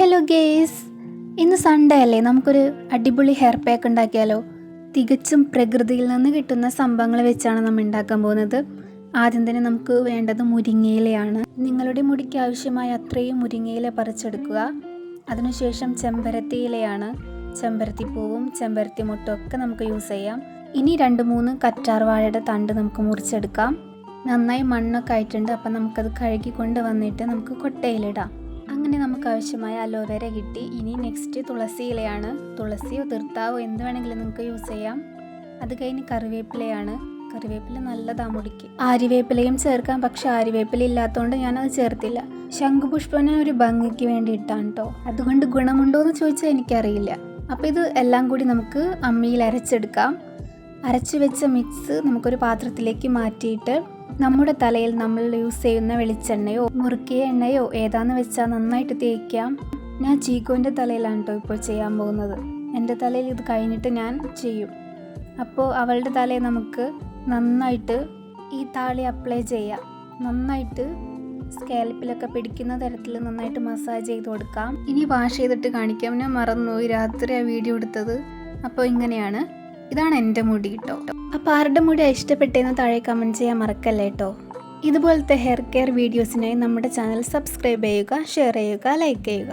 Hello guys ഇന്ന് Sunday അല്ലേ? നമുക്കൊരു അടിപൊളി ഹെയർ പാക്ക് ഉണ്ടാക്കിയാലോ? തികച്ചും പ്രകൃതിയിൽ നിന്ന് കിട്ടുന്ന സംഭവങ്ങൾ വെച്ചാണ് നമ്മൾ ഉണ്ടാക്കാൻ പോകുന്നത്. ആദ്യം തന്നെ നമുക്ക് വേണ്ടത് മുരിങ്ങയിലയാണ്. നിങ്ങളുടെ മുടിക്ക് ആവശ്യമായ അത്രയും മുരിങ്ങയില പറിച്ചെടുക്കുക. അതിനുശേഷം ചെമ്പരത്തി ഇലയാണ്. ചെമ്പരത്തി പൂവും ചെമ്പരത്തി മുട്ടും ഒക്കെ നമുക്ക് യൂസ് ചെയ്യാം. ഇനി രണ്ട് മൂന്ന് കറ്റാർ വാഴയുടെ തണ്ട് നമുക്ക് മുറിച്ചെടുക്കാം. നന്നായി മണ്ണൊക്കെ ആയിട്ടുണ്ട്. അപ്പം നമുക്കത് കഴുകി കൊണ്ട് വന്നിട്ട് നമുക്ക് കൊട്ടയിലിടാം. അങ്ങനെ നമുക്ക് ആവശ്യമായ അലോവേര കിട്ടി. ഇനി നെക്സ്റ്റ് തുളസി ഇലയാണ്. തുളസിയോ തീർത്താവോ എന്ത് വേണമെങ്കിലും നിങ്ങൾക്ക് യൂസ് ചെയ്യാം. അത് കഴിഞ്ഞ് കറിവേപ്പിലയാണ്. കറിവേപ്പില നല്ലതാ മുടിക്ക്. ആരിവേപ്പിലയും ചേർക്കാം. പക്ഷെ ആരിവേപ്പില ഇല്ലാത്തതുകൊണ്ട് ഞാനത് ചേർത്തില്ല. ശംഖുപുഷ്പനെ ഒരു ഭംഗിക്ക് വേണ്ടി ഇട്ടാണ് കേട്ടോ അതുകൊണ്ട് ഗുണമുണ്ടോ എന്ന് ചോദിച്ചാൽ എനിക്കറിയില്ല. അപ്പോൾ ഇത് എല്ലാം കൂടി നമുക്ക് അമ്മിയിൽ അരച്ചെടുക്കാം. അരച്ചു വെച്ച മിക്സ് നമുക്കൊരു പാത്രത്തിലേക്ക് മാറ്റിയിട്ട് നമ്മുടെ തലയിൽ നമ്മൾ യൂസ് ചെയ്യുന്ന വെളിച്ചെണ്ണയോ മുറുക്കിയ എണ്ണയോ ഏതാന്ന് വെച്ചാൽ നന്നായിട്ട് തേക്കാം. ഞാൻ ചീക്കോന്റെ തലയിലാണ് കേട്ടോ ഇപ്പോൾ ചെയ്യാൻ പോകുന്നത്. എന്റെ തലയിൽ ഇത് കഴിഞ്ഞിട്ട് ഞാൻ ചെയ്യും. അപ്പോൾ അവളുടെ തലയിൽ നമുക്ക് നന്നായിട്ട് ഈ താളി അപ്ലൈ ചെയ്യാം. നന്നായിട്ട് സ്കാൽപ്പിലൊക്കെ പിടിക്കുന്ന തരത്തിൽ നന്നായിട്ട് മസാജ് ചെയ്ത് കൊടുക്കാം. ഇനി വാഷ് ചെയ്തിട്ട് കാണിക്കാം. ഞാൻ മറന്നു രാത്രി ആ വീഡിയോ എടുത്തത്. അപ്പോൾ ഇങ്ങനെയാണ്. ഇതാണ് എന്റെ മുടി കേട്ടോ അപ്പോൾ ആരുടെ മുടി ഇഷ്ടപ്പെട്ടെന്ന് താഴെ കമന്റ് ചെയ്യാൻ മറക്കല്ലേ കേട്ടോ ഇതുപോലത്തെ ഹെയർ കെയർ വീഡിയോസിനായി നമ്മുടെ ചാനൽ സബ്സ്ക്രൈബ് ചെയ്യുക ഷെയർ ചെയ്യുക ലൈക്ക് ചെയ്യുക.